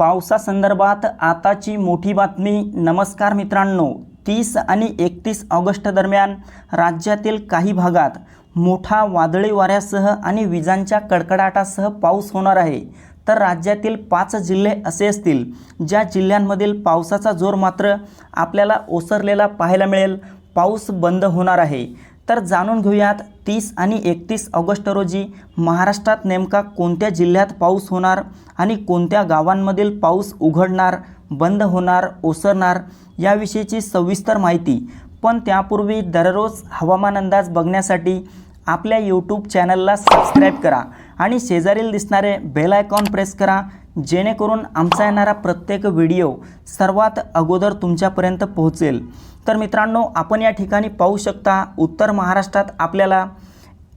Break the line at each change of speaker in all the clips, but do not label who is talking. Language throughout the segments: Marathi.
पावसासंदर्भात आताची मोठी बातमी. नमस्कार मित्रांनो. तीस आणि एकतीस ऑगस्ट दरम्यान राज्यातील काही भागात मोठा वादळी वाऱ्यासह आणि विजांच्या कडकडाटासह पाऊस होणार आहे. तर राज्यातील पाच जिल्हे असे असतील ज्या जिल्ह्यांमधील पावसाचा जोर मात्र आपल्याला ओसरलेला पाहायला मिळेल. पाऊस बंद होणार आहे. तर जाणून घेऊयात तीस आणि एकतीस ऑगस्ट रोजी महाराष्ट्रात नेमका कोणत्या जिल्ह्यात पाऊस होणार आणि कोणत्या गावांमधील पाऊस उघडणार बंद होणार ओसरणार याविषयीची सविस्तर माहिती. पण त्यापूर्वी दररोज हवामान अंदाज बघण्यासाठी आपल्या यूट्यूब चॅनलला सबस्क्राईब करा आणि शेजारील दिसणारे बेल आयकॉन प्रेस करा जेणेकरून आमचा येणारा प्रत्येक व्हिडिओ सर्वात अगोदर तुमच्यापर्यंत पोहोचेल. तर मित्रांनो आपण या ठिकाणी पाहू शकता उत्तर महाराष्ट्रात आपल्याला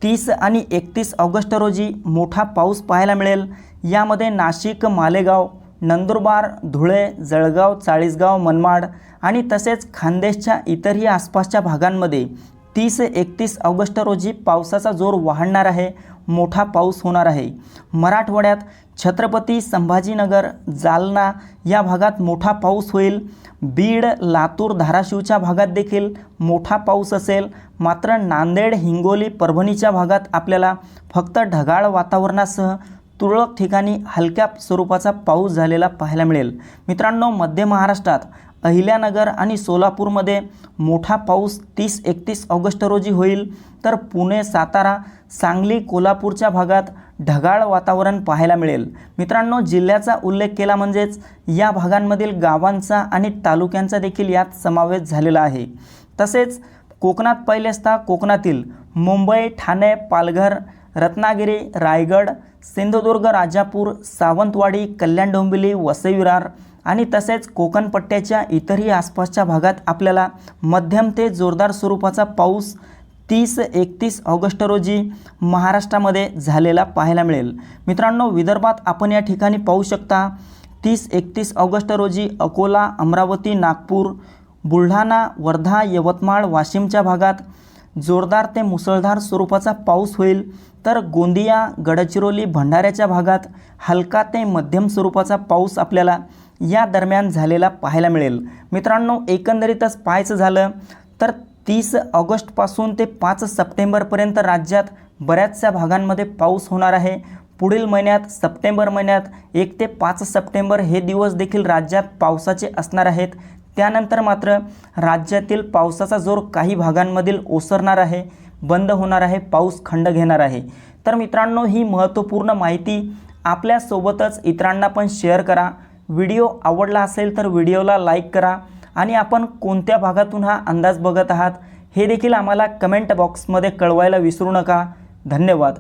तीस आणि एकतीस ऑगस्ट रोजी मोठा पाऊस पाहायला मिळेल. यामध्ये नाशिक मालेगाव नंदुरबार धुळे जळगाव चाळीसगाव मनमाड आणि तसेच खानदेशच्या इतरही आसपासच्या भागांमध्ये तीस एकतीस ऑगस्ट रोजी पावसाचा जोर वाढणार आहे. मोठा पाऊस होणार आहे. मराठवाड्यात छत्रपती संभाजीनगर जालना या भागात मोठा पाऊस होईल. बीड लातूर धाराशिवच्या भागात देखील मोठा पाऊस असेल. मात्र नांदेड हिंगोली परभणीच्या भागात आपल्याला फक्त ढगाळ वातावरणासह तुरळक ठिकाणी हलक्या स्वरूपाचा पाऊस झालेला पाहायला मिळेल. मित्रांनो मध्य महाराष्ट्रात अहिल्यानगर आणि सोलापूरमध्ये मोठा पाऊस तीस एकतीस ऑगस्ट रोजी होईल. तर पुणे सातारा सांगली कोल्हापूरच्या भागात ढगाळ वातावरण पाहायला मिळेल. मित्रांनो जिल्ह्याचा उल्लेख केला म्हणजेच या भागांमधील गावांचा आणि तालुक्यांचा देखील यात समावेश झालेला आहे. तसेच कोकणात पाहिले असता कोकणातील मुंबई ठाणे पालघर रत्नागिरी रायगड सिंधुदुर्ग राजापूर सावंतवाडी कल्याण डोंबिवली वसई विरार आणि तसेच कोकण पट्ट्याच्या इतरही आसपासच्या भागात आपल्याला मध्यम ते जोरदार स्वरूपाचा पाऊस तीस एकतीस ऑगस्ट रोजी महाराष्ट्रामध्ये झालेला पाहायला मिळेल. मित्रांनो विदर्भात आपण या ठिकाणी पाहू शकता तीस एकतीस ऑगस्ट रोजी अकोला अमरावती नागपूर बुलढाणा वर्धा यवतमाळ वाशिमच्या भागात जोरदार ते मुसळधार स्वरूपाचा पाऊस होईल तर गोंदिया गडचिरोली भंडाऱ्याच्या भागात हलका ते मध्यम स्वरूपाचा पाऊस आपल्याला या दरम्यान झालेला पाहायला मिळेल. मित्रांनो एकंदरीतच पाहायचं झालं तर तीस ऑगस्टपासून ते पाच सप्टेंबरपर्यंत राज्यात बऱ्याचशा भागांमध्ये पाऊस होणार आहे. पुढील महिन्यात सप्टेंबर महिन्यात एक ते पाच सप्टेंबर हे दिवस देखील राज्यात पावसाचे असणार आहेत. त्यानंतर मात्र राज्यातील पावसाचा जोर काही भागांमधील ओसरणार आहे बंद होणार आहे पाऊस खंड घेणार आहे. तर मित्रांनो ही महत्त्वपूर्ण माहिती आपल्यासोबतच इतरांना पण शेअर करा. व्हिडिओ आवडला असेल तर व्हिडिओला लाईक करा आणि आपण कोणत्या भागातून हा अंदाज बघत आहात हे देखील आम्हाला कमेंट बॉक्समध्ये कळवायला विसरू नका. धन्यवाद.